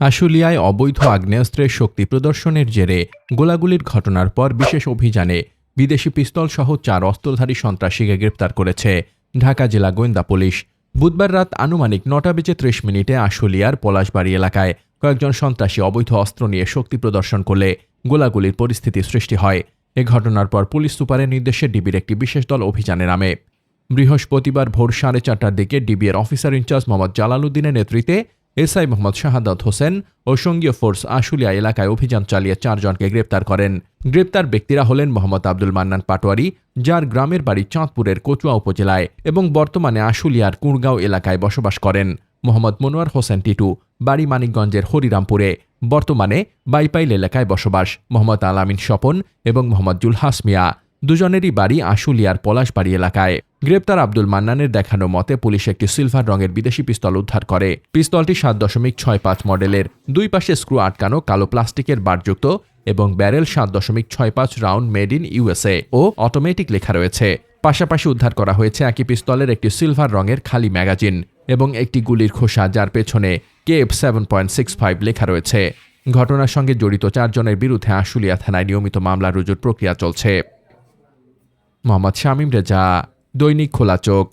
আশুলিয়ায় অবৈধ আগ্নেয়াস্ত্রের শক্তি প্রদর্শনের জেরে গোলাগুলির ঘটনার পর বিশেষ অভিযানে বিদেশি পিস্তল সহ চার অস্ত্রধারী সন্ত্রাসীকে গ্রেপ্তার করেছে ঢাকা জেলা গোয়েন্দা পুলিশ। বুধবার রাত আনুমানিক নটা বেজে ত্রিশ মিনিটে আশুলিয়ার পলাশবাড়ি এলাকায় কয়েকজন সন্ত্রাসী অবৈধ অস্ত্র নিয়ে শক্তি প্রদর্শন করলে গোলাগুলির পরিস্থিতি সৃষ্টি হয়। এ ঘটনার পর পুলিশ সুপারের নির্দেশে ডিবির একটি বিশেষ দল অভিযানে নামে। বৃহস্পতিবার ভোর সাড়ে চারটার দিকে ডিবিএর অফিসার ইনচার্জ মোহাম্মদ জালালউদ্দিনের নেতৃত্বে এসআই মোহাম্মদ শাহাদাত হোসেন ও সঙ্গীয় ফোর্স আশুলিয়া এলাকায় অভিযান চালিয়ে চারজনকে গ্রেপ্তার করেন। গ্রেপ্তার ব্যক্তিরা হলেন মোহাম্মদ আব্দুল মান্নান পাটোয়ারি, যার গ্রামের বাড়ি চাঁদপুরের কচুয়া উপজেলায় এবং বর্তমানে আশুলিয়ার কুড়গাঁও এলাকায় বসবাস করেন। মোহাম্মদ মনোয়ার হোসেন টিটু, বাড়ি মানিকগঞ্জের হরিরামপুরে, বর্তমানে বাইপাইল এলাকায় বসবাস। মোহাম্মদ আলামিন স্বপন এবং মোহাম্মদ জুলহাস মিয়া, দুজনেরই বাড়ি আশুলিয়ার পলাশবাড়ি এলাকায়। গ্রেপ্তার আব্দুল মান্নানের দেখানো মতে, পুলিশ একটি সিলভার রঙের বিদেশি পিস্তল উদ্ধার করে। পিস্তলটি সাত দশমিক ছয় পাঁচ মডেলের। দুই পাশে স্ক্রু আটকানো, কালো প্লাস্টিকের বারযুক্ত এবং ব্যারেল সাত দশমিক ছয় পাঁচ রাউন্ড মেড ইন ইউএসএ ও অটোমেটিক লেখা রয়েছে। পাশাপাশি উদ্ধার করা হয়েছে একই পিস্তলের একটি সিলভার রঙের খালি ম্যাগাজিন এবং একটি গুলির খোসা যার পেছনে KF seven point six five লেখা রয়েছে। ঘটনার সঙ্গে জড়িত চারজনের বিরুদ্ধে আশুলিয়া থানায় নিয়মিত মামলা রুজুর প্রক্রিয়া চলছে। মোহাম্মদ শামীম রেজা দৈনিক খোলা চোখ।